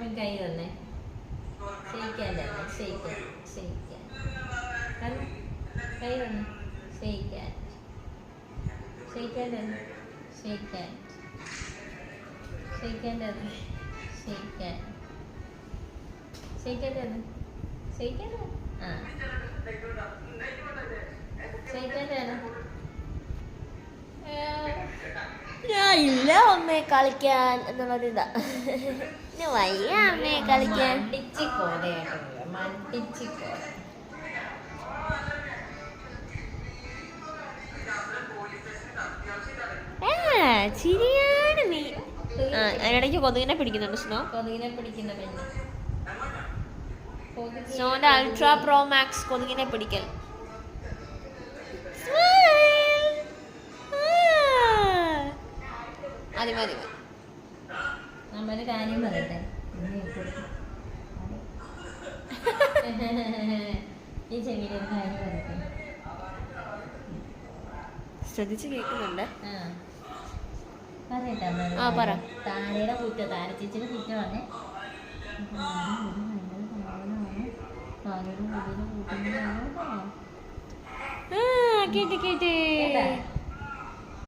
もう一回言うね。シェイケンだね。シェイケン。シェイケン。だねだよね？シェイケン。シェイケンだね？シェイケン。シェイケンだね？シェイケン。シェイケンだね？シェイケンだね？うん അമ്മേ കളിക്കാൻ ഇതാ. ഞാൻ വയ്യ അമ്മേ കളിക്കാൻ. ചിരിയാണ് നീ. അതിനിടയ്ക്ക് കൊതുകിനെ പിടിക്കുന്നുണ്ട് സ്നോ. കൊതുകിനെ പിടിക്കുന്ന സ്നോന്റെ അൾട്രാ പ്രോ മാക്സ് കൊതുകിനെ പിടിക്കൽ. മതി മതി മതി. നമ്മളൊരു കാര്യം പറയട്ടെ? ഈ ചെവിയിൽ ഒരു കാര്യം പറയട്ടെ? ശ്രദ്ധിച്ച് കേൾക്കുന്നുണ്ട്. പറയട്ടെ. താരയുടെ കുറ്റം താരച്ചേച്ചിയുടെ കുറ്റമാണ്. താരയുടെ മുടിയുടെ കൂട്ടുന്നതാണ് കേട്ട് കേട്ട്. കേട്ടാ?